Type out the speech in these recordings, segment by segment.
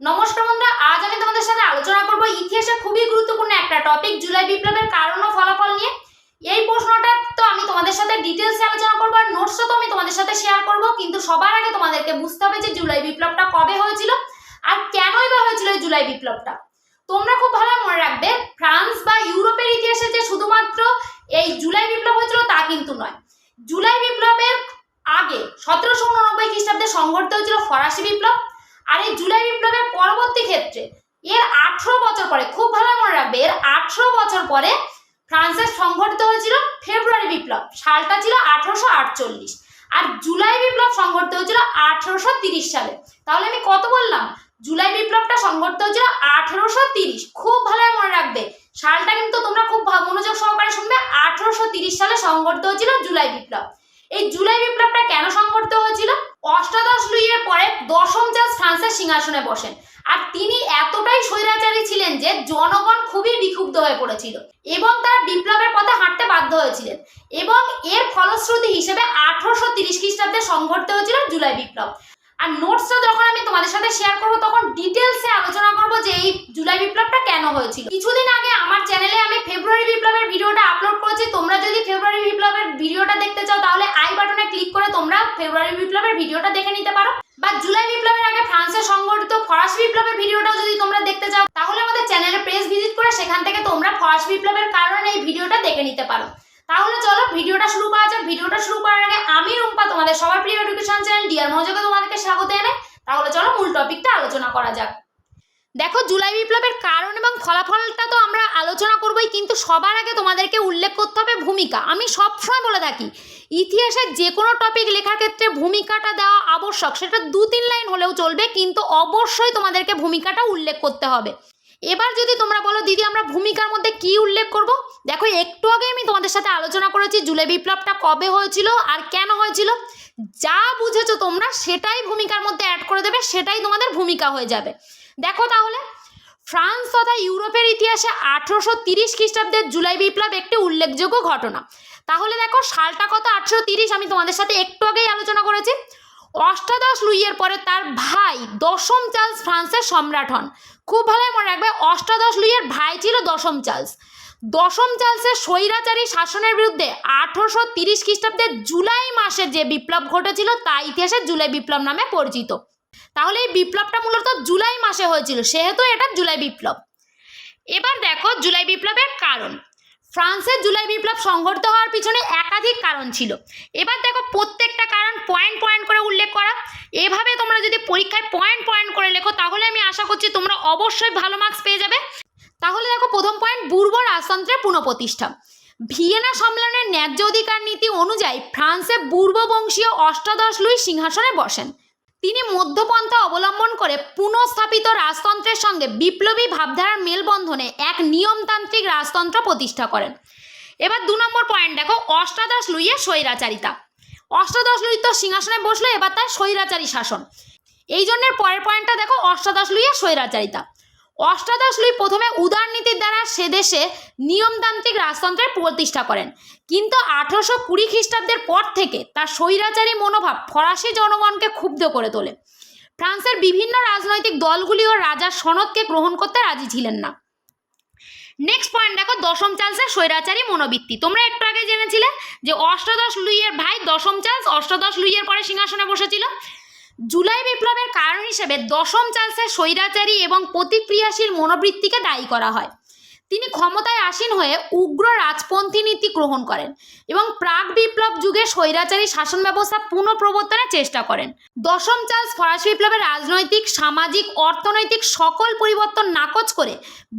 নমস্কার বন্ধুরা, আজ আমি তোমাদের সাথে আলোচনা করব ইতিহাসে খুবই গুরুত্বপূর্ণ একটা টপিক জুলাই বিপ্লবের কারণ ও ফলাফল নিয়ে। এই প্রশ্নটা তো আমি তোমাদের সাথে ডিটেলসে আলোচনা করব আর নোটসও তো আমি তোমাদের সাথে শেয়ার করব, কিন্তু সবার আগে তোমাদেরকে বুঝতে হবে যে জুলাই বিপ্লবটা কবে হয়েছিল আর কেনই বা হয়েছিল জুলাই বিপ্লবটা। তোমরা খুব ভালো মনে রাখবে, ফ্রান্স বা ইউরোপের ইতিহাসে যে শুধুমাত্র এই জুলাই বিপ্লব হয়েছিল তা কিন্তু নয়। জুলাই বিপ্লবের আগে সতেরোশো উননব্বই খ্রিস্টাব্দে সংঘটিত হয়েছিল ফরাসি বিপ্লব আর এই জুলাই বিপ্লবের পরবর্তী ক্ষেত্রে এর আঠেরো বছর পরে, খুব ভালো মনে রাখবে, এর আঠেরো বছর পরে ফ্রান্সের সংঘটিত হয়েছিল ফেব্রুয়ারি বিপ্লব, সালটা ছিল আঠারোশো আটচল্লিশ আর জুলাই বিপ্লব সংঘটিত হয়েছিল আঠারোশো তিরিশ সালে। তাহলে আমি কত বললাম? জুলাই বিপ্লবটা সংঘটিত হয়েছিল আঠারোশো তিরিশ। খুব ভালো মনে রাখবে, সালটা কিন্তু তোমরা খুব মনোযোগ সহকারে শুনবে, আঠারোশো তিরিশ সালে সংঘটিত হয়েছিল জুলাই বিপ্লব। এই জুলাই বিপ্লবটা কেন সংঘটিত হয়েছিল? অষ্টাদশ লুইয়ের পরে দশম চার্লস ফ্রান্সের সিংহাসনে বসেন। আর তিনি এতটাই স্বৈরাচারী ছিলেন যে জনগণ খুবই বিক্ষুব্ধ হয়ে পড়েছিল এবং তারা বিপ্লবের পথে হাঁটতে বাধ্য হয়েছিলেন। এবং এর ফলশ্রুতি হিসেবে আঠারোশো তিরিশ খ্রিস্টাব্দে সংঘটিত হয়েছিল জুলাই বিপ্লব। আর নোটসটা যখন আমি তোমাদের সাথে শেয়ার করব, তখন ডিটেলসে আলোচনা করব যে এই জুলাই বিপ্লবটা কেন হয়েছিল। কিছুদিন আগে আমার চ্যানেলে আমি ফেব্রুয়ারি বিপ্লবের ভিডিওটা আপলোড করেছি। তোমরা যদি ফেব্রুয়ারি বিপ্লবের ভিডিওটা দেখতে চাও, তাহলে আই বাটনে ক্লিক করে তোমরা ফেব্রুয়ারি বিপ্লবের ভিডিওটা দেখে নিতে পারো। বা জুলাই বিপ্লবের আগে ফ্রান্সে সংগঠিত ফরাসি বিপ্লবের ভিডিওটাও যদি তোমরা দেখতে চাও, তাহলে আমাদের চ্যানেলে প্রেস ভিজিট করে সেখান থেকে তোমরা ফরাসি বিপ্লবের কারণে এই ভিডিওটা দেখে নিতে পারো। তাহলে চলো, ভিডিওটা শুরু করা যাক। ভিডিওটা শুরু করার আগে আমি রুম্পা, তোমাদের সবার প্রিয় এডুকেশন চ্যানেল ডিয়ার মনোযোগে তাহলে চলো মূল টপিকটা আলোচনা করা যাক। দেখো, জুলাই বিপ্লবের কারণ এবং ফলাফলটা তো আমরা আলোচনা করবোই, কিন্তু সবার আগে তোমাদেরকে উল্লেখ করতে হবে ভূমিকা। আমি সবসময় বলে থাকি, ইতিহাসের যে কোনো টপিক লেখার ক্ষেত্রে ভূমিকাটা দেওয়া আবশ্যক। সেটা দু তিন লাইন হলেও চলবে, কিন্তু অবশ্যই তোমাদেরকে ভূমিকাটা উল্লেখ করতে হবে। এবার যদি তোমরা বলো, দিদি, আমরা ভূমিকার মধ্যে কি উল্লেখ করব? দেখো, একটু আগে আমি তোমাদের সাথে আলোচনা করেছি, জুলাই বিপ্লবটা কবে হয়েছিল আর কেন হয়েছিল। যা বুঝেছ তোমরা সেটাই ভূমিকার মধ্যে অ্যাড করে দেবে, সেটাই তোমাদের ভূমিকা হয়ে যাবে। দেখো তাহলে, ফ্রান্স তথা ইউরোপের ইতিহাসে আঠেরোশো তিরিশ খ্রিস্টাব্দের জুলাই বিপ্লব একটি উল্লেখযোগ্য ঘটনা। তাহলে দেখো, সালটা কত? আঠেরো তিরিশ, আমি তোমাদের সাথে একটু আগেই আলোচনা করেছি। অষ্টাদশ লুইয়ের পরে তার ভাই দশম চার্লস ফ্রান্সের সম্রাট হন। খুব ভালো মনে রাখবে, অষ্টাদশ লুইয়ের ভাই ছিল দশম চার্লস। দশম চার্লসের স্বৈরাচারী শাসনের বিরুদ্ধে আঠেরোশো তিরিশ খ্রিস্টাব্দে জুলাই মাসে যে বিপ্লব ঘটেছিল, তা ইতিহাসে জুলাই বিপ্লব নামে পরিচিত। তাহলে এই বিপ্লবটা মূলত জুলাই মাসে হয়েছিল, সেহেতু এটা জুলাই বিপ্লব। এবার দেখো জুলাই বিপ্লবের কারণ। ফ্রান্সের জুলাই বিপ্লব সংঘটিত হওয়ার পিছনে একাধিক কারণ ছিল। এবার দেখো প্রত্যেকটা কারণ পয়েন্ট পয়েন্ট করে উল্লেখ করা। এভাবে তোমরা যদি পরীক্ষায় পয়েন্ট পয়েন্ট করে লেখো, তাহলে আমি আশা করছি তোমরা অবশ্যই ভালো মার্কস পেয়ে যাবে। তাহলে দেখো প্রথম পয়েন্ট পূর্ব রাজতন্ত্রের পুনঃপ্রতিষ্ঠা। ভিয়েনা সম্মেলনের ন্যায্য অধিকার নীতি অনুযায়ী ফ্রান্সে পূর্ববংশীয় অষ্টাদশ লুই সিংহাসনে বসেন। তিনি মধ্যপন্থা অবলম্বন করে পুনঃস্থাপিত রাজতন্ত্রের সঙ্গে বিপ্লবী ভাবধারার মেলবন্ধনে এক নিয়মতান্ত্রিক রাজতন্ত্র প্রতিষ্ঠা করেন। এবার দু নম্বর পয়েন্ট দেখো অষ্টাদশ লুইয়ের স্বৈরাচারিতা। অষ্টাদশ লুই তো সিংহাসনে বসল, এবার তার স্বৈরাচারী শাসন। এই জন্যের পরের পয়েন্টটা দেখো অষ্টাদশ লুইয়ের স্বৈরাচারিতা। অষ্টাদশ লুই প্রথমে উদারনীতির দ্বারা সে দেশে নিয়মতান্ত্রিক রাজতন্ত্রের প্রতিষ্ঠা করেন। কিন্তু আঠারোশো কুড়ি খ্রিস্টাব্দের পর থেকে তার স্বৈরাচারী মনোভাব ফরাসি জনগণকে ক্ষুব্ধ করে তোলে। ফ্রান্সের বিভিন্ন রাজনৈতিক দলগুলিও রাজার সনদকে গ্রহণ করতে রাজি ছিলেন না। নেক্সট পয়েন্ট দেখো, দশম চার্লসের স্বৈরাচারী মনোবৃত্তি। তোমরা একটু আগে জেনেছিলে যে অষ্টাদশ লুইয়ের ভাই দশম চার্লস অষ্টাদশ লুইয়ের পরে সিংহাসনে বসেছিল। জুলাই বিপ্লবের কারণ হিসেবে দশম চার্লসের স্বৈরাচারী এবং প্রতিক্রিয়াশীল মনোবৃত্তিকে দায়ী করা হয়। তিনি ক্ষমতায় আসীন হয়ে উগ্র রাজপন্থী নীতি গ্রহণ করেন এবং প্রাক বিপ্লব যুগে স্বৈরাচারী শাসন ব্যবস্থা পুনঃপ্রবর্তনের চেষ্টা করেন। দশম চার্লস ফরাসি বিপ্লবের রাজনৈতিক, সামাজিক, অর্থনৈতিক সকল পরিবর্তন নাকচ করে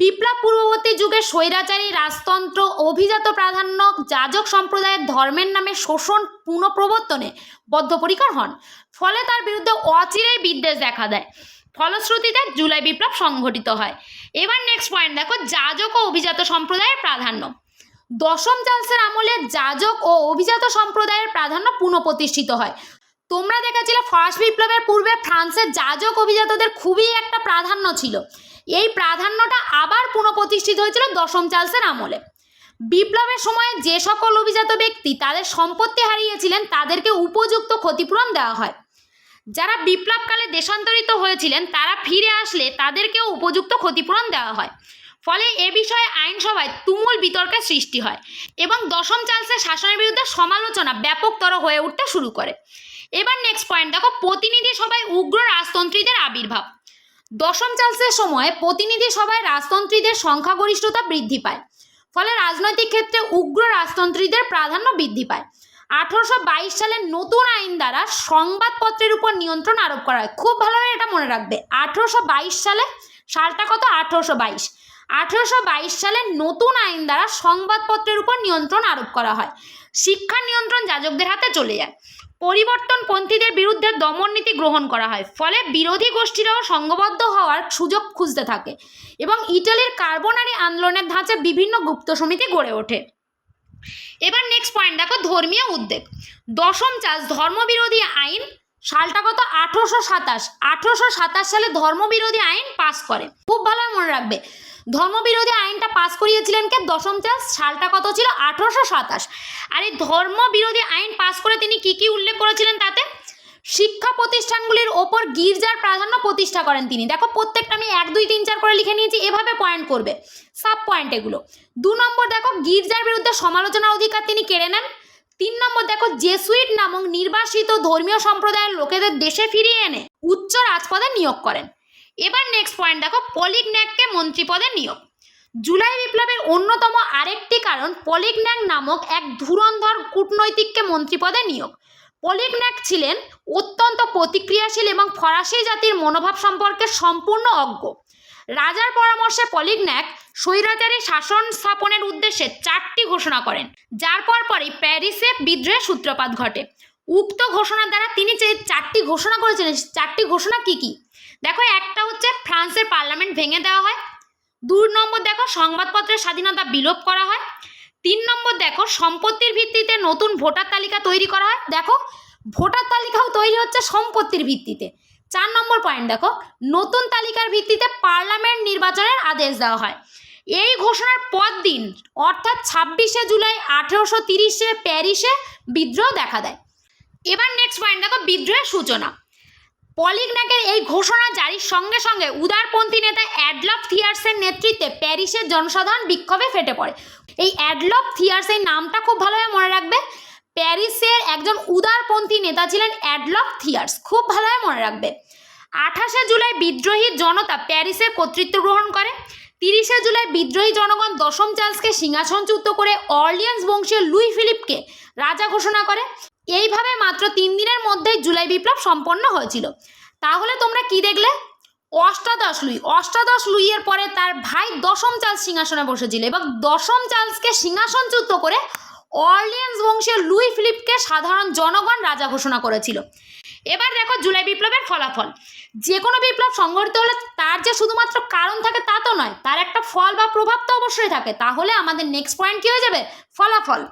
বিপ্লব পূর্ববর্তী যুগে স্বৈরাচারী রাজতন্ত্র, অভিজাত প্রাধান্য, যাজক সম্প্রদায়ের ধর্মের নামে শোষণ পুনঃপ্রবর্তনে বদ্ধপরিকর হন। ফলে তার বিরুদ্ধে অচিরেই বিদ্বেষ দেখা দেয়। ফলশ্রুতিতে জুলাই বিপ্লব সংঘটিত হয়। এবার নেক্সট পয়েন্ট দেখো, যাজক ও অভিজাত সম্প্রদায়ের প্রাধান্য। দশম চার্লসের আমলে যাজক ও অভিজাত সম্প্রদায়ের প্রাধান্য পুনঃপ্রতিষ্ঠিত হয়। তোমরা দেখেছিলে ফরাসি বিপ্লবের পূর্বে ফ্রান্সের যাজক অভিজাতদের খুবই একটা প্রাধান্য ছিল। এই প্রাধান্যটা আবার পুনঃপ্রতিষ্ঠিত হয়েছিল দশম চার্লসের আমলে। বিপ্লবের সময় যে সকল অভিজাত ব্যক্তি তাদের সম্পত্তি হারিয়েছিলেন, তাদেরকে উপযুক্ত ক্ষতিপূরণ দেওয়া হয়। যারা বিপ্লবকালে দেশান্তরিত হয়েছিলেন, তারা ফিরে আসলে তাদেরকেও উপযুক্ত ক্ষতিপূরণ দেওয়া হয়। ফলে এ বিষয়ে আইনসভায় তুমুল বিতর্কের সৃষ্টি হয় এবং দশম চার্লসের শাসনের বিরুদ্ধে সমালোচনা ব্যাপকতর হয়ে উঠতে শুরু করে। এবার নেক্সট পয়েন্ট দেখো, প্রতিনিধি সভায় উগ্র রাজতন্ত্রীদের আবির্ভাব। দশম চার্লসের সময় প্রতিনিধি সভায় রাজতন্ত্রীদের সংখ্যাগরিষ্ঠতা বৃদ্ধি পায়, ফলে রাজনৈতিক ক্ষেত্রে উগ্র রাজতন্ত্রীদের প্রাধান্য বৃদ্ধি পায়। আঠারোশো বাইশ সালের নতুন আইন দ্বারা সংবাদপত্রের উপর নিয়ন্ত্রণ আরোপ করা হয়। খুব ভালোভাবে এটা মনে রাখবে। আঠারোশো বাইশ সালে, সালটা কত? আঠারোশো বাইশ। আঠারোশো বাইশ সালে নতুন আইন দ্বারা সংবাদপত্রের উপর নিয়ন্ত্রণ আরোপ করা হয়। শিক্ষা নিয়ন্ত্রণ যাজকদের হাতে চলে যায়। পরিবর্তনপন্থীদের বিরুদ্ধে দমন নীতি গ্রহণ করা হয়। ফলে বিরোধী গোষ্ঠীরাও সংঘবদ্ধ হওয়ার সুযোগ খুঁজতে থাকে এবং ইটালির কার্বনারি আন্দোলনের ধাঁচে বিভিন্ন গুপ্ত সমিতি গড়ে ওঠে। এবার নেক্সট পয়েন্ট দেখো ধর্মীয় উদ্বেগ। দশম চাষ, ধর্মবিরোধী আইন সালটা কত? আঠেরোশো সাতাশ। আঠেরোশো সাতাশ সালে ধর্মবিরোধী আইন পাস করে। খুব ভালো মনে রাখবে। ধর্মবিরোধী আইনটা পাস করিয়েছিলেন কে? দশম চাষ, সালটা কত ছিল? আঠেরোশো সাতাশ। আর এই ধর্মবিরোধী আইন পাস করে তিনি কি কি উল্লেখ করেছিলেন তাতে? শিক্ষা প্রতিষ্ঠানগুলির ওপর গির্জার প্রাধান্য প্রতিষ্ঠা করেন তিনি। দেখো, প্রত্যেকটা আমি এক, দুই, তিন, চার করে লিখে নিয়েছি, এভাবে পয়েন্ট করবে। সাব পয়েন্ট এগুলো। দু নম্বর দেখো, গির্জার বিরুদ্ধে সমালোচনার অধিকার তিনি কেড়ে নেন। তিন নম্বর দেখো, জেসুইট নামক নির্বাসিত ধর্মীয় সম্প্রদায়ের লোকেদের দেশে ফিরিয়ে এনে উচ্চ রাজপদে নিয়োগ করেন। এবার নেক্সট পয়েন্ট দেখো, পলিগন্যাককে মন্ত্রীপদে নিয়োগ। জুলাই বিপ্লবের অন্যতম আরেকটি কারণ, পলিগন্যাক নামক এক ধুরন্ধর কূটনৈতিককে মন্ত্রীপদে নিয়োগ। পলিগন্যাক ছিলেন অত্যন্ত প্রতিক্রিয়াশীল এবং ফরাসি জাতির মনোভাব সম্পর্কে সম্পূর্ণ অজ্ঞ। রাজার পরামর্শে পলিগন্যাক স্বৈরাচারী শাসন স্থাপনের উদ্দেশ্যে চারটি ঘোষণা করেন। যার পর পরই প্যারিসে বিদ্রোহের সূত্রপাত ঘটে। উক্ত ঘোষণার দ্বারা তিনি যে চারটি ঘোষণা করেছিলেন চারটি ঘোষণা কি কি? দেখো, একটা হচ্ছে ফ্রান্সের পার্লামেন্ট ভেঙে দেওয়া হয়। দুই নম্বর, দেখো, সংবাদপত্রের স্বাধীনতা বিলোপ করা হয়। তিন নম্বর দেখো, সম্পত্তির ভিত্তিতে নতুন ভোটার তালিকা তৈরি করা হয়। দেখো, ভোটার তালিকাও তৈরি হচ্ছে সম্পত্তির ভিত্তিতে। চার নম্বর পয়েন্ট দেখো, নতুন তালিকার ভিত্তিতে পার্লামেন্ট নির্বাচনের আদেশ দেওয়া হয়। এই ঘোষণার পর দিন, অর্থাৎ ছাব্বিশে জুলাই, আঠেরোশো তিরিশে প্যারিসে বিদ্রোহ দেখা দেয়। এবার নেক্সট পয়েন্ট দেখো, বিদ্রোহের সূচনা। পলিগন্যাকের এই ঘোষণা জারির সঙ্গে সঙ্গে উদারপন্থী নেতা অ্যাডলফ থিয়ার্সের নেতৃত্বে প্যারিসের জনসাধারণ বিক্ষোভে ফেটে পড়ে। এই অ্যাডলফ থিয়ার্স এই নামটা খুব ভালোভাবে মনে রাখবে। প্যারিসের একজন উদারপন্থী নেতা ছিলেন অ্যাডলফ থিয়ার্স, খুব ভালোভাবে মনে রাখবে। আঠাশে জুলাই বিদ্রোহী জনতা প্যারিসের কর্তৃত্ব গ্রহণ করে। তিরিশে জুলাই বিদ্রোহী জনগণ দশম চার্লসকে সিংহাসনচ্যুত করে অর্লিয়ান্স বংশীয় লুই ফিলিপকে রাজা ঘোষণা করে। এইভাবে মাত্র তিন দিনের মধ্যেই জুলাই বিপ্লব সম্পন্ন হয়েছিল। তাহলে তোমরা কি দেখলে? অষ্টাদশ লুই। অষ্টাদশ লুইয়ের পরে তার ভাই দশম চার্লস সিংহাসনে বসেছিল এবং দশম চার্লসকে সিংহাসনচ্যুত করে অর্লিয়ান্স বংশের লুই ফিলিপকে সাধারণ জনগণ রাজা ঘোষণা করেছিল। এবার দেখো জুলাই বিপ্লবের ফলাফল। যে কোনো বিপ্লব সংঘটিত হলে তার যে শুধুমাত্র কারণ থাকে তা তো নয়, তার একটা ফল বা প্রভাব তো অবশ্যই থাকে। তাহলে আমাদের নেক্সট পয়েন্ট কী হয়ে যাবে? ফলাফল।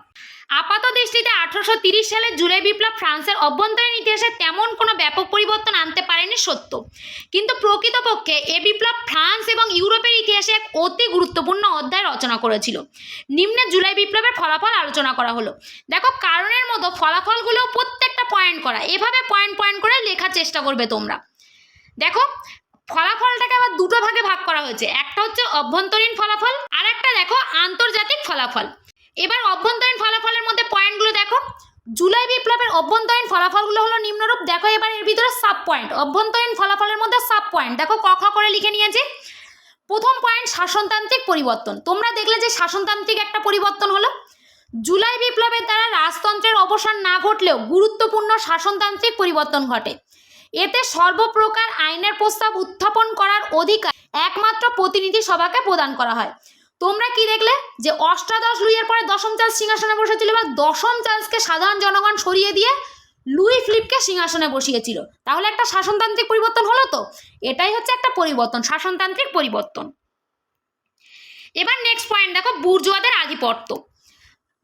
আপাত দৃষ্টিতে আঠারোশো সালে জুলাই বিপ্লব ফ্রান্সের অভ্যন্তরীণ ইতিহাসে তেমন কোনো ব্যাপক পরিবর্তন আনতে পারেনি সত্য। কিন্তু প্রকৃতপক্ষে এ বিপ্লব ফ্রান্স এবং ইউরোপের ইতিহাসে এক অতি গুরুত্বপূর্ণ অধ্যায় রচনা করেছিল। নিম্নে জুলাই বিপ্লবের ফলাফল আলোচনা করা হলো। দেখো, কারণের মতো ফলাফলগুলো প্রত্যেকটা পয়েন্ট করা। এভাবে পয়েন্ট পয়েন্ট করে লেখার চেষ্টা করবে তোমরা। দেখো, ফলাফলটাকে আবার দুটো ভাগে ভাগ করা হয়েছে। একটা হচ্ছে অভ্যন্তরীণ ফলাফল আর একটা দেখো আন্তর্জাতিক ফলাফল। এবার অভ্যন্তরীণ ফলাফলের মধ্যে পয়েন্টগুলো দেখো। জুলাই বিপ্লবের অভ্যন্তরীণ ফলাফলগুলো হলো নিম্নরূপ। দেখো এবার এর ভিতরে সাব পয়েন্ট অভ্যন্তরীণ ফলাফলের মধ্যে সাব পয়েন্ট দেখো ক করে লিখে নিয়েছি। প্রথম পয়েন্ট শাসনতান্ত্রিক পরিবর্তন। তোমরা দেখলে যে শাসনতান্ত্রিক একটা পরিবর্তন হলো। জুলাই বিপ্লবের দ্বারা রাজতন্ত্রের অবসান না ঘটলেও গুরুত্বপূর্ণ শাসনতান্ত্রিক পরিবর্তন ঘটে। এতে সর্বপ্রকার আইনের প্রস্তাব উত্থাপন করার অধিকার একমাত্র প্রতিনিধি সভাকে প্রদান করা হয়। তোমরা কি দেখলে? যে অষ্টাদশ লুইয়ের পরে দশম চার্লস সিংহাসনে বসেছিল এবার দশম চার্লসকে সাধারণ জনগণ সরিয়ে দিয়ে লুই ফিলিপকে সিংহাসনে বসিয়েছিল। তাহলে একটা শাসনতান্ত্রিক পরিবর্তন হলো তো? এটাই হচ্ছে একটা পরিবর্তন, শাসনতান্ত্রিক পরিবর্তন। এবার নেক্সট পয়েন্ট দেখো বুর্জোয়াদের আধিপত্য।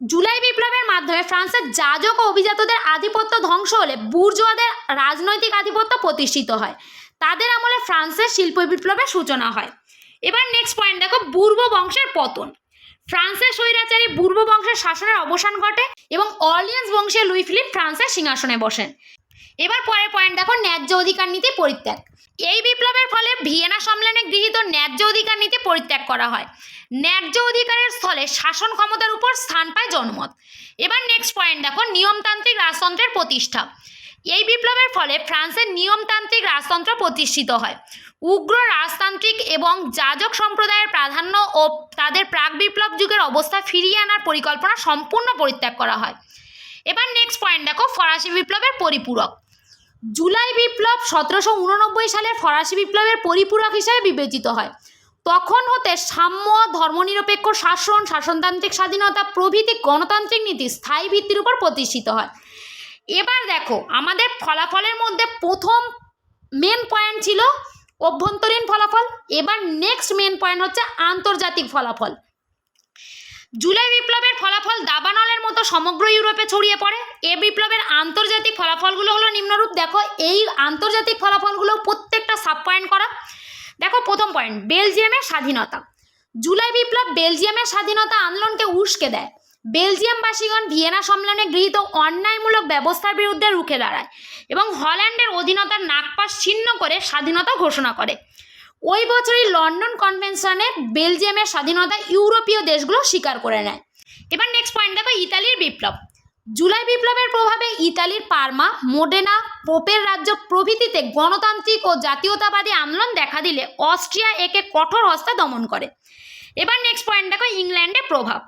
জুলাই বিপ্লবের মাধ্যমে ফ্রান্সের যাজক ও অভিজাতদের আধিপত্য ধ্বংস হলে বুর্জোয়াদের রাজনৈতিক আধিপত্য প্রতিষ্ঠিত হয়। তাদের আমলে ফ্রান্সের শিল্প বিপ্লবের সূচনা হয়। এবার নেক্সট পয়েন্ট দেখো পূর্ব বংশের পতন। ফ্রান্সের স্বৈরাচারী পূর্ব বংশের শাসনের অবসান ঘটে এবং অর্লিয়ান্স বংশের লুই ফিলিপ ফ্রান্সের সিংহাসনে বসেন। এবার পরের পয়েন্ট দেখো ন্যায্য অধিকার নীতি পরিত্যাগ। এই বিপ্লবের ফলে ভিয়েনা সম্মেলনে গৃহীত ন্যায্য অধিকার নীতি পরিত্যাগ করা হয়। ন্যায্য অধিকারের স্থলে শাসন ক্ষমতার উপর স্থান পায় জনমত। এবার নেক্সট পয়েন্ট দেখো নিয়মতান্ত্রিক রাজতন্ত্রের প্রতিষ্ঠা। এই বিপ্লবের ফলে ফ্রান্সের নিয়মতান্ত্রিক রাজতন্ত্র প্রতিষ্ঠিত হয়। উগ্র রাজতান্ত্রিক এবং যাজক সম্প্রদায়ের প্রাধান্য ও তাদের প্রাক বিপ্লব যুগের অবস্থা ফিরিয়ে আনার পরিকল্পনা সম্পূর্ণ পরিত্যাগ করা হয়। এবার নেক্সট পয়েন্ট দেখো, ফরাসি বিপ্লবের পরিপূরক। জুলাই বিপ্লব সতেরোশো উননব্বই সালের ফরাসি বিপ্লবের পরিপূরক হিসেবে বিবেচিত হয়। তখন হতে সাম্য, ধর্মনিরপেক্ষ, শাসন, শাসনতান্ত্রিক স্বাধীনতা প্রভৃতি গণতান্ত্রিক নীতি স্থায়ী ভিত্তির উপর প্রতিষ্ঠিত হয়। এবার দেখো, আমাদের ফলাফলের মধ্যে প্রথম মেন পয়েন্ট ছিল অভ্যন্তরীণ ফলাফল, এবার নেক্সট মেন পয়েন্ট হচ্ছে আন্তর্জাতিক ফলাফল। জুলাই বিপ্লবের ফলাফল দাবানলের মতো সমগ্র ইউরোপে ছড়িয়ে পড়ে। এ বিপ্লবের আন্তর্জাতিক ফলাফলগুলো হলো নিম্নরূপ। দেখো, এই আন্তর্জাতিক ফলাফলগুলো প্রত্যেকটা সাব পয়েন্ট করা। দেখো, প্রথম পয়েন্ট বেলজিয়ামের স্বাধীনতা। জুলাই বিপ্লব বেলজিয়ামের স্বাধীনতা আন্দোলনকে উস্কে দেয়। বেলজিয়ামবাসীগণ ভিয়েনা সম্মেলনে গৃহীত অন্যায়মূলক ব্যবস্থার বিরুদ্ধে রুখে দাঁড়ায় এবং হল্যান্ডের অধীনতার নাকপাশ ছিন্ন করে স্বাধীনতা ঘোষণা করে। ওই বছরই লন্ডন কনভেনশনে বেলজিয়ামের স্বাধীনতা ইউরোপীয় দেশগুলো স্বীকার করে নেয়। এবার নেক্সট পয়েন্ট দেখো ইতালির বিপ্লব। জুলাই বিপ্লবের প্রভাবে ইতালির পার্মা, মোডেনা, পোপের রাজ্য প্রভৃতিতে গণতান্ত্রিক ও জাতীয়তাবাদী আন্দোলন দেখা দিলে অস্ট্রিয়া একে কঠোর হস্তে দমন করে। এবার নেক্সট পয়েন্ট দেখো ইংল্যান্ডে প্রভাব।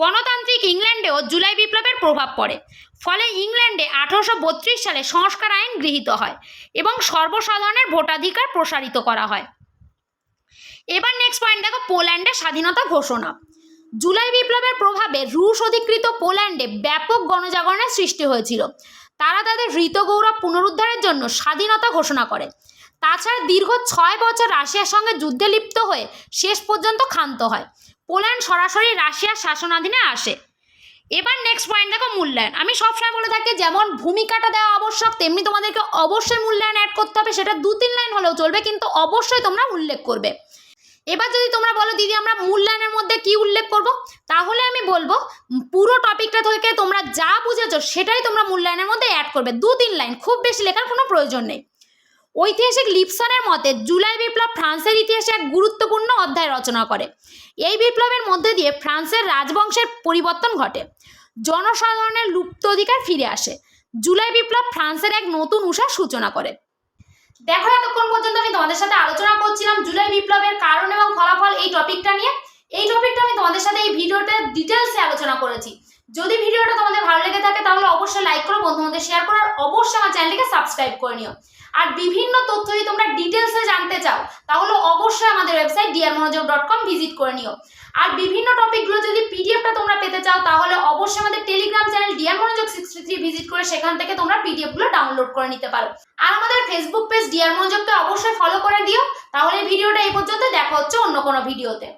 গণতান্ত্রিক ইংল্যান্ডেও জুলাই বিপ্লবের প্রভাব পড়ে। ফলে ইংল্যান্ডে আঠারোশো বত্রিশ সালে সংস্কার আইন গৃহীত হয় এবং সর্বসাধারণের ভোটাধিকার প্রসারিত করা হয়। এবার নেক্সট পয়েন্ট দেখো, পোল্যান্ডের স্বাধীনতা ঘোষণা। জুলাই বিপ্লবের প্রভাবে রুশ অধিকৃত পোল্যান্ডে ব্যাপক গণজাগরণের সৃষ্টি হয়েছিল। তারা তাদের হৃত গৌরব পুনরুদ্ধারের জন্য স্বাধীনতা ঘোষণা করে। তাছাড়া দীর্ঘ ছয় বছর রাশিয়ার সঙ্গে যুদ্ধে লিপ্ত হয়ে শেষ পর্যন্ত ক্ষান্ত হয়। পোল্যান্ড সরাসরি রাশিয়ার শাসনাধীনে আসে। এবার নেক্সট পয়েন্ট দেখো মূল্যায়ন। আমি সবসময় বলে থাকি, যেমন ভূমিকাটা দেওয়া আবশ্যক, তেমনি তোমাদেরকে অবশ্যই মূল্যায়ন অ্যাড করতে হবে। সেটা দু তিন লাইন হলেও চলবে, কিন্তু অবশ্যই তোমরা উল্লেখ করবে। এবার যদি তোমরা বলো, দিদি, আমরা মূল্যায়নের মধ্যে কি উল্লেখ করব? তাহলে আমি বলব, পুরো টপিকটা থেকে তোমরা যা বুঝেছ, সেটাই তোমরা মূল্যায়নের মধ্যে অ্যাড করবে। দু তিন লাইন খুব বেশি লেখার কোনো প্রয়োজন নেই। ঐতিহাসিক লিপসনের মতে জুলাই বিপ্লব ফ্রান্সের ইতিহাসে এক গুরুত্বপূর্ণ অধ্যায় রচনা করে। এই বিপ্লবের মধ্যে দিয়ে ফ্রান্সের রাজবংশের পরিবর্তন ঘটে। জনসাধারণের লুপ্ত অধিকার ফিরে আসে। জুলাই বিপ্লব ফ্রান্সের এক নতুন উষার সূচনা করে। দেখো এতক্ষণ পর্যন্ত আমি তোমাদের সাথে আলোচনা করছিলাম জুলাই বিপ্লবের কারণ এবং ফলাফল এই টপিকটা নিয়ে। এই টপিকটা আমি তোমাদের সাথে এই ভিডিওতে ডিটেলসে আলোচনা করেছি। যদি ভিডিওটা তোমাদের ভালো লেগে থাকে তাহলে অবশ্যই লাইক করো, বন্ধুদের শেয়ার করো, আর অবশ্যই আমার চ্যানেলটিকে সাবস্ক্রাইব করে নিও। আর বিভিন্ন তথ্য যদি তোমরা ডিটেলসে জানতে চাও, তাহলে অবশ্যই আমাদের website dear Monojog dot com visit করে নিও। আর বিভিন্ন টপিকগুলো যদি পিডিএফটা তোমরা পেতে চাও, তাহলে অবশ্যই আমাদের Telegram channel dear Monojog sixty three visit করে সেখান থেকে তোমরা পিডিএফগুলো ডাউনলোড করে নিতে পারো। আর আমাদের ফেসবুক পেজ ডিয়ার মনোযোগকে অবশ্যই ফলো করে দিও। তাহলে ভিডিওটা এই পর্যন্ত, দেখা হচ্ছে অন্য কোনো ভিডিওতে